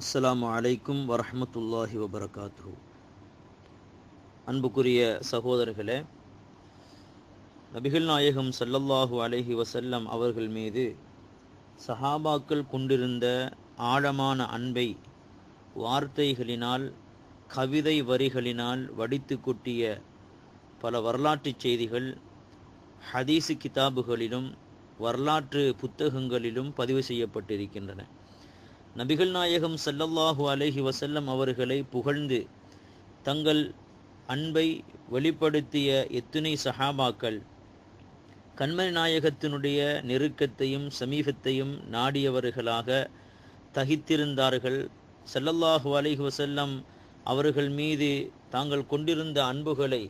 அஸ்ஸலாமு அலைக்கும் வரமத்துல்லாஹி வபரகாத்து அன்புக்குரிய சகோதரர்களே நபிகள் நாயகம் சல்லல்லாஹு அலஹி வசல்லம் அவர்கள் மீது சஹாபாக்கள் கொண்டிருந்த ஆழமான அன்பை வார்த்தைகளினால் கவிதை வரிகளினால் வடித்து கொட்டிய பல வரலாற்றுச் செய்திகள் ஹதீஸு கிதாபுகளிலும் வரலாற்று புத்தகங்களிலும் பதிவு செய்யப்பட்டிருக்கின்றன. நபிகள் நாயகம் சல்லல்லாஹு அலைஹி வசல்லம் அவர்களை புகழ்ந்து தங்கள் அன்பை வெளிப்படுத்திய எத்துணை சஹாபாக்கள் கண்மணி நாயகத்தினுடைய நெருக்கத்தையும் சமீபத்தையும் நாடியவர்களாக தகித்திருந்தார்கள். செல்லல்லாஹு அலைஹி வசல்லம் அவர்கள் மீது தாங்கள் கொண்டிருந்த அன்புகளை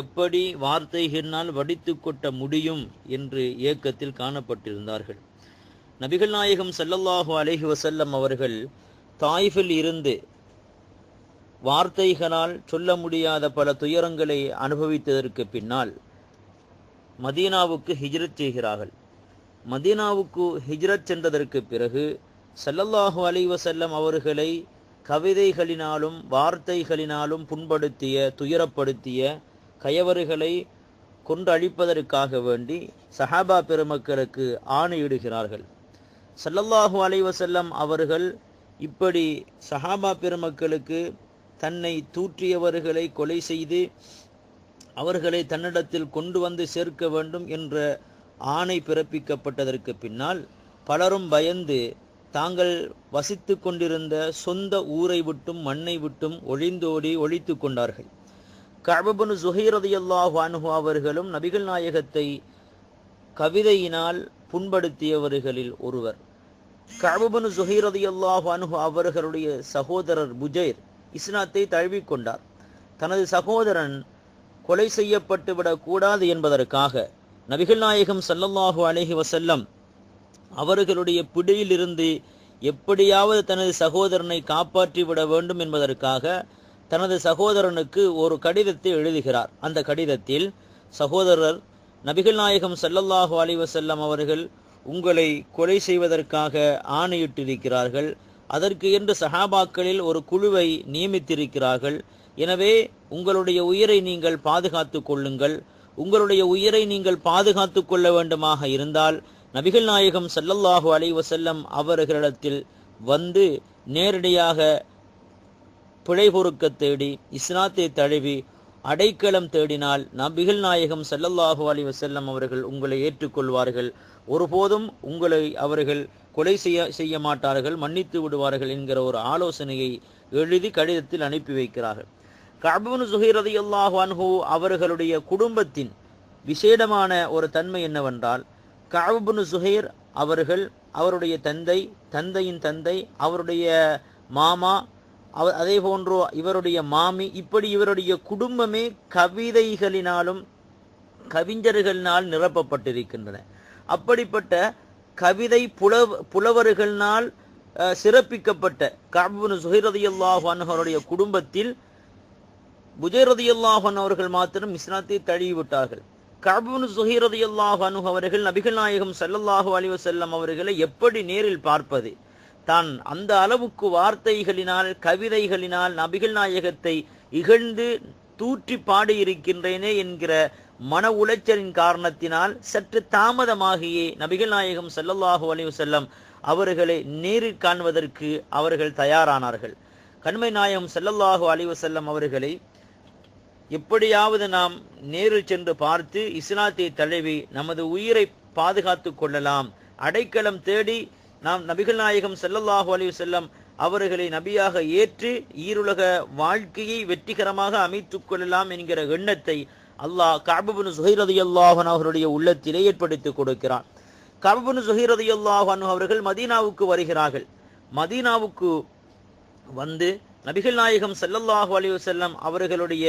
எப்படி வார்த்தைகளினால் வடித்து கொட்ட முடியும் என்று ஏக்கத்தில் காணப்பட்டிருந்தார்கள். நபிகள் நாயகம் செல்லல்லாஹு அலஹி வசல்லம் அவர்கள் தாய்ஃபில் இருந்து வார்த்தைகளால் சொல்ல முடியாத பல துயரங்களை அனுபவித்ததற்கு பின்னால் மதீனாவுக்கு ஹிஜ்ரத் செய்கிறார்கள். மதீனாவுக்கு ஹிஜ்ரத் சென்றதற்கு பிறகு செல்லல்லாஹு அலைஹி வஸல்லம் அவர்களை கவிதைகளினாலும் வார்த்தைகளினாலும் புண்படுத்திய துயரப்படுத்திய கயவர்களை கொன்றழிப்பதற்காக வேண்டி சஹாபா பெருமக்களுக்கு ஆணையிடுகிறார்கள். சல்லல்லாஹு அலைவசல்லம் அவர்கள் இப்படி சஹாபா பெருமக்களுக்கு தன்னை தூற்றியவர்களை கொலை செய்து அவர்களை தன்னிடத்தில் கொண்டு வந்து சேர்க்க வேண்டும் என்ற ஆணை பிறப்பிக்கப்பட்டதற்கு பின்னால் பலரும் பயந்து தாங்கள் வசித்து கொண்டிருந்த சொந்த ஊரை விட்டும் மண்ணை விட்டும் ஒளிந்தோடி ஒழித்து கொண்டார்கள். கஅபுன் சுஹைரதியல்லாஹு அன்ஹு அவர்களும் நபிகள் நாயகத்தை கவிதையினால் புண்படுத்தியவர்களில் ஒருவர். கஅபுன் அல்லாஹ் அன்ஹு அவர்களுடைய சகோதரர் புஜைர் இஸ்லாத்தை தழுவிக்கொண்டார். தனது சகோதரன் கொலை செய்யப்பட்டு விடக்கூடாது என்பதற்காக நபிகள் நாயகம் சல்லல்லாஹு அலஹி வசல்லம் அவர்களுடைய பிடியிலிருந்து எப்படியாவது தனது சகோதரனை காப்பாற்றி விட வேண்டும் என்பதற்காக தனது சகோதரனுக்கு ஒரு கடிதத்தை எழுதுகிறார். அந்த கடிதத்தில் சகோதரர் நபிகள் நாயகம் சல்லல்லாஹு அலைஹி அவர்கள் உங்களை கொலை செய்வதற்காக ஆணையிட்டிருக்கிறார்கள். அதற்கு என்று சஹாபாக்களில் ஒரு குழுவை நியமித்திருக்கிறார்கள். எனவே உங்களுடைய உயிரை நீங்கள் பாதுகாத்து கொள்ளுங்கள். உங்களுடைய உயிரை நீங்கள் பாதுகாத்து கொள்ள வேண்டுமாக இருந்தால் நபிகள் நாயகம் சல்லல்லாஹு அலைஹி அவர்களிடத்தில் வந்து நேரடியாக பிழை பொறுக்க தேடி இஸ்லாத்தை தழுவி அடைக்கலம் தேடினால் நபிகள் நாயகம் செல்லல்லாஹு அலி வசல்லம் அவர்கள் உங்களை ஏற்றுக்கொள்வார்கள். ஒருபோதும் உங்களை அவர்கள் கொலை செய்ய செய்ய மாட்டார்கள் மன்னித்து விடுவார்கள் என்கிற ஒரு ஆலோசனையை எழுதி கடிதத்தில் அனுப்பி வைக்கிறார்கள். கஅபுன் சுஹைர் அல்லாஹ் அன்ஹு அவர்களுடைய குடும்பத்தின் விசேடமான ஒரு தன்மை என்னவென்றால் கபுன் சுஹீர் அவர்கள் அவருடைய தந்தை தந்தையின் தந்தை அவருடைய மாமா அவ அதே போன்று இவருடைய மாமி இப்படி இவருடைய குடும்பமே கவிதைகளினாலும் கவிஞர்களினால் நிரப்பப்பட்டிருக்கின்றன. அப்படிப்பட்ட கவிதை புலவ புலவர்களினால் சிறப்பிக்கப்பட்ட கபுன் சுஹைர் ரலியல்லாஹு குடும்பத்தில் புஜைர் அவர்கள் மாத்திரம் இஸ்லாத்தை தழுவிவிட்டார்கள். கபுன் சுஹைர் ரலியல்லாஹு அவர்கள் நபிகள் நாயகம் சல்லல்லாஹு அலிவசல்லம் அவர்களை எப்படி நேரில் பார்ப்பது? தான் அந்த அளவுக்கு வார்த்தைகளினால் கவிதைகளினால் நபிகள் நாயகத்தை இகழ்ந்து தூற்றி பாடியிருக்கின்றேனே என்கிற மன உளைச்சலின் காரணத்தினால் சற்று தாமதமாகியே நபிகள் நாயகம் செல்லல்லாஹு அலைஹி வஸல்லம் அவர்களை நேரில் காண்பதற்கு அவர்கள் தயாரானார்கள். கண்மை நாயகம் செல்லல்லாஹு அலைஹி வஸல்லம் அவர்களை எப்படியாவது நாம் நேரில் சென்று பார்த்து இஸ்லாத்தை தழுவி நமது உயிரை பாதுகாத்து கொள்ளலாம். அடைக்கலம் தேடி நாம் நபிகள் நாயகம் செல்லல்லாஹு அலி செல்லம் அவர்களை நபியாக ஏற்று ஈருலக வாழ்க்கையை வெற்றிகரமாக அமைத்துக் கொள்ளலாம் என்கிற எண்ணத்தை அல்லாஹ் கஅபுபின் சுஹைர் ரலியல்லாஹு அவர்களுடைய அவருடைய உள்ளத்திலே ஏற்படுத்தி கொடுக்கிறான். கஅபுபின் சுஹைர் ரலியல்லாஹு அவர்கள் மதீனாவுக்கு வருகிறார்கள். மதீனாவுக்கு வந்து நபிகள் நாயகம் செல்லல்லாஹு அலி செல்லம் அவர்களுடைய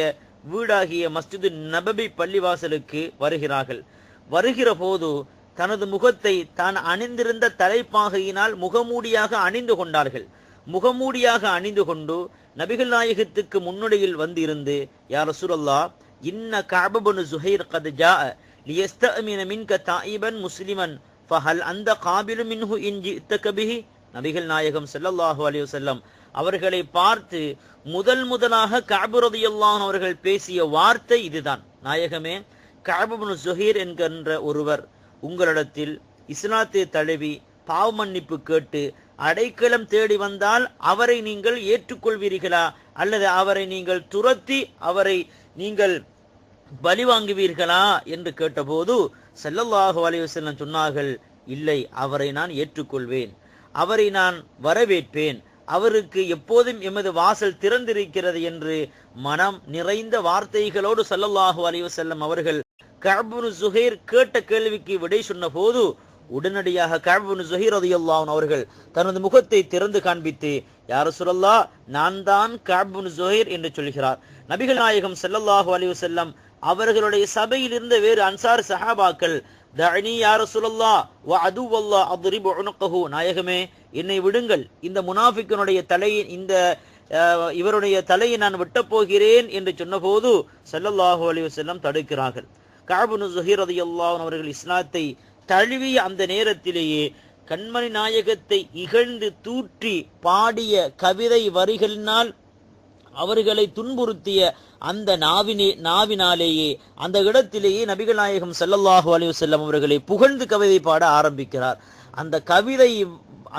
வீடாகிய மஸ்ஜிது நபபி பள்ளிவாசலுக்கு வருகிறார்கள். வருகிற போது தனது முகத்தை தான் அணிந்திருந்த தலைப்பாகையினால் முகமூடியாக அணிந்து கொண்டார்கள். முகமூடியாக அணிந்து கொண்டு நபிகள் நாயகத்துக்கு முன்னுடையில் வந்திருந்து யார் ரசூலல்லா இன்ன காபபனு சுஹைர் கத் ஜாஅ லியஸ்தஅமின மின்க தாயிபன் முஸ்லிமன் ஃபஹல் அந்த காபிலு மின்ஹு இன் இத்தகபிஹி நபிகள் நாயகம் செல்லல்லாஹு அலைய செல்லம் அவர்களை பார்த்து முதல் முதலாக கஅபு அவர்கள் பேசிய வார்த்தை இதுதான். நாயகமே காபபனு இப்னு என்கின்ற ஒருவர் உங்களிடத்தில் இஸ்லாத்தை தழுவி பாவ மன்னிப்பு கேட்டு அடைக்கலம் தேடி வந்தால் அவரை நீங்கள் ஏற்றுக்கொள்வீர்களா? அல்லது அவரை நீங்கள் துரத்தி அவரை நீங்கள் பலி வாங்குவீர்களா? என்று கேட்டபோது செல்லல்லாஹு அலைஹி சொன்னார்கள் இல்லை அவரை நான் ஏற்றுக்கொள்வேன். அவரை நான் வரவேற்பேன். அவருக்கு எப்போதும் எமது வாசல் திறந்திருக்கிறது என்று மனம் நிறைந்த வார்த்தைகளோடு ஸல்லல்லாஹு அலைஹி வஸல்லம் அவர்கள் கபுனு சுஹைர் கேட்ட கேள்விக்கு விடை சொன்னபோது உடனடியாக கபுனு சுஹைர் ரலியல்லாஹு அவர்கள் தனது முகத்தை திறந்து காண்பித்து யார் ரசூலல்லா நான் தான் கபுனு சுஹைர் என்று சொல்கிறார். நபிகள் நாயகம் செல்லல்லாஹு அலிவு செல்லம் அவர்களுடைய சபையில் இருந்த வேறு அன்சார் சஹாபாக்கள் தனி யா ரசூலல்லா வ அதுவல்லா அத்ரிபு உனக்கஹு நாயகமே என்னை விடுங்கள் இந்த முனாஃபிக்கினுடைய தலையின் இந்த இவருடைய தலையை நான் வெட்டப் போகிறேன் என்று சொன்னபோது செல்லல்லாஹு அலைஹி செல்லம் தடுக்கிறார்கள். காபுனு ஸுஹைர் ரலியல்லாஹு அவர்கள் இஸ்லாத்தை தழுவிய அந்த நேரத்திலேயே கண்மணி நாயகத்தை இகழ்ந்து தூற்றி பாடிய கவிதை வரிகளினால் அவர்களை துன்புறுத்திய அந்த நாவினே நாவினாலேயே அந்த இடத்திலேயே நபிகள் நாயகம் ஸல்லல்லாஹு அலி வஸல்லம் அவர்களை புகழ்ந்து கவிதை பாட ஆரம்பிக்கிறார். அந்த கவிதை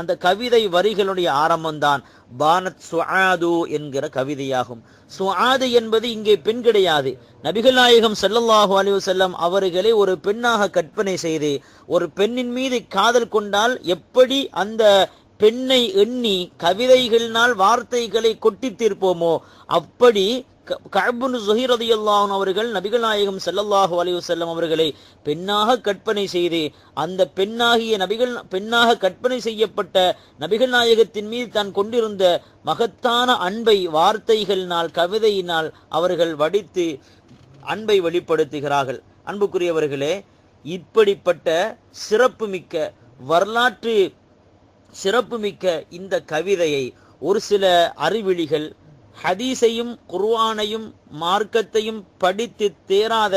அந்த கவிதை வரிகளுடைய ஆரம்பம்தான். பானத் சுஆது என்கிற கவிதையாகும். சுஆது என்பது இங்கே பெண் கிடையாது. நபிகள் நாயகம் சல்லல்லாஹு அலைஹி வஸல்லம் அவர்களை ஒரு பெண்ணாக கற்பனை செய்து ஒரு பெண்ணின் மீது காதல் கொண்டால் எப்படி அந்த பெண்ணை எண்ணி கவிதைகளினால் வார்த்தைகளை கொட்டி தீர்ப்போமோ அப்படி கஅபுன் சுஹைர் ரலியல்லாஹு அவர்கள் நபிகள் நாயகம் ஸல்லல்லாஹு அலி வஸல்லம் அவர்களை பெண்ணாக கற்பனை செய்து அந்த பெண்ணாகிய நபிகள் பெண்ணாக கற்பனை செய்யப்பட்ட நபிகள் நாயகத்தின் மீது தான் கொண்டிருந்த மகத்தான அன்பை வார்த்தைகளினால் கவிதையினால் அவர்கள் வடித்து அன்பை வெளிப்படுத்துகிறார்கள். அன்புக்குரியவர்களே இப்படிப்பட்ட சிறப்புமிக்க வரலாற்று சிறப்புமிக்க இந்த கவிதையை ஒரு சில அறிவிழிகள் ஹதீஸையும் குர்வானையும் மார்க்கத்தையும் படித்து தேராத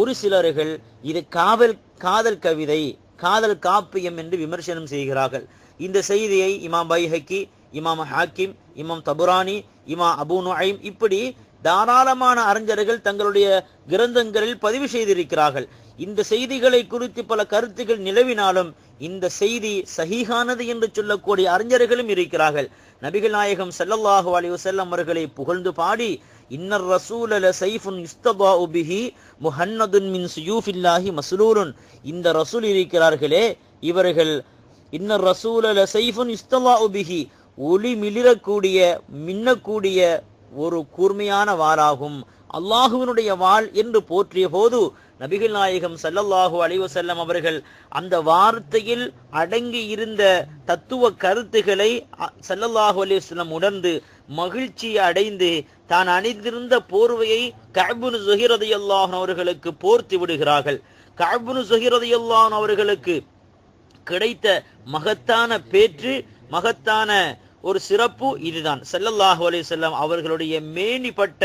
ஒரு சிலர்கள் இது காவல் காதல் கவிதை காதல் காப்பியம் என்று விமர்சனம் செய்கிறார்கள். இந்த செய்தியை இமாம் பைஹக்கி இமாம் ஹாக்கிம் இமாம் தபுரானி இமாம் அபு நுஐம் இப்படி தாராளமான அறிஞர்கள் தங்களுடைய கிரந்தங்களில் பதிவு செய்திருக்கிறார்கள். இந்த செய்திகளை குறித்து பல கருத்துக்கள் நிலவினாலும் இந்த செய்தி சகிகானது என்று சொல்லக்கூடிய அறிஞர்களும் இருக்கிறார்கள். நபிகள் நாயகம் ஸல்லல்லாஹு அலி வசல்லம் அவர்களை புகழ்ந்து பாடி இன்னர் ரசூல சைஃபுன் இஸ்தபாஉ உபிஹி முஹன்னதுன் மின் சுயூஃபில்லாஹி மஸ்லூலுன். இந்த ரசூல் இருக்கிறார்களே இவர்கள் இன்னர் ரசூல சைஃபுன் இஸ்தபா உபிஹி ஒளி மிளிரக்கூடிய மின்னக்கூடிய ஒரு கூர்மையான வாளாகும். அல்லாஹுவினுடைய வாள் என்று போற்றிய போது நபிகள் நாயகம் சல்லல்லாஹு அலிவசல்லம் அவர்கள் அந்த வார்த்தையில் அடங்கி இருந்த தத்துவ கருத்துக்களை அ- அலிவசல்லம் உணர்ந்து மகிழ்ச்சி அடைந்து தான் அணிந்திருந்த போர்வையை கஅபுனு ஸுஹைர் அவர்களுக்கு போர்த்தி விடுகிறார்கள். கஅபுனு ஸுஹைர் அவர்களுக்கு கிடைத்த மகத்தான பேற்று மகத்தான ஒரு சிறப்பு இதுதான். செல்லல்லாஹு அலி செல்லம் அவர்களுடைய மேனிப்பட்ட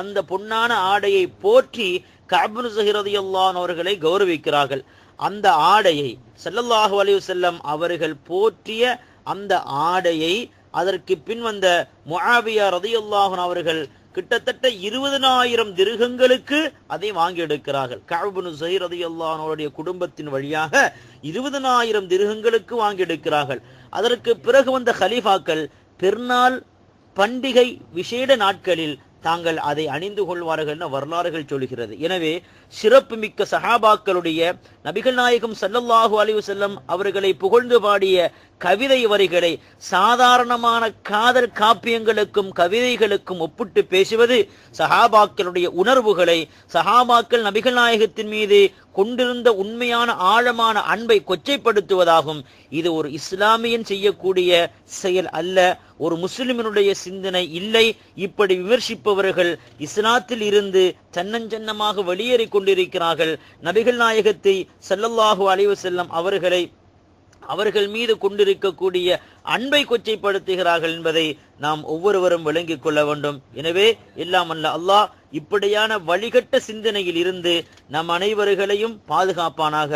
அந்த பொன்னான ஆடையை போற்றி கஅபுனு சஹிரதியுல்லான் அவர்களை கௌரவிக்கிறார்கள். அந்த ஆடையை செல்லல்லாஹு அலி செல்லம் அவர்கள் போற்றிய அந்த ஆடையை அதற்கு பின் வந்த முஹாபியா ரதியுல்லாஹன் அவர்கள் கிட்டத்தட்ட இருபதனாயிரம் திருகங்களுக்கு அதை வாங்கி எடுக்கிறார்கள் கஅபுனு ஸுஹைர் அதி அல்லானோருடைய குடும்பத்தின் வழியாக இருபதனாயிரம் திருகங்களுக்கு வாங்கி எடுக்கிறார்கள் அதற்கு பிறகு வந்த ஹலீஃபாக்கள் பெருநாள் பண்டிகை விசேட நாட்களில் தாங்கள் அதை அணிந்து கொள்வார்கள் என வரலாறுகள் சொல்கிறது எனவே சிறப்புமிக்க சஹாபாக்களுடைய நபிகள் நாயகம் சல்லல்லாஹு அலிவு செல்லம் அவர்களை புகழ்ந்து பாடிய கவிதை வரிகளை சாதாரணமான காதல் காப்பியங்களுக்கும் கவிதைகளுக்கும் ஒப்பிட்டு பேசுவது சஹாபாக்களுடைய உணர்வுகளை சஹாபாக்கள் நபிகள் நாயகத்தின் மீது கொண்டிருந்த உண்மையான ஆழமான அன்பை கொச்சைப்படுத்துவதாகும். இது ஒரு இஸ்லாமியன் செய்யக்கூடிய செயல் அல்ல. ஒரு முஸ்லிமினுடைய சிந்தனை இல்லை. இப்படி விமர்சிப்பவர்கள் இஸ்லாத்தில் இருந்து சன்னஞ்சன்னமாக வெளியேறிக் கொண்டிருக்கிறார்கள். நபிகள் நாயகத்தை ஸல்லல்லாஹு அலைவு செல்லம் அவர்களை அவர்கள் மீது கொண்டிருக்கக்கூடிய அன்பை கொச்சைப்படுத்துகிறார்கள் என்பதை நாம் ஒவ்வொருவரும் விளங்கிக் கொள்ள வேண்டும். எனவே எல்லாம் அல்ல அல்லாஹ் இப்படியான வழிகட்ட சிந்தனையில் இருந்து நம் அனைவர்களையும் பாதுகாப்பானாக.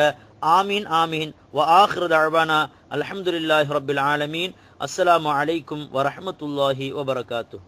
ஆமீன் ஆமீன். வ ஆஹிரு தஅவானா. அல்ஹம்துலில்லாஹி ஆலமீன். அஸ்ஸலாமு அலைக்கும் வரமத்துல்லாஹி வபரகாத்துஹு.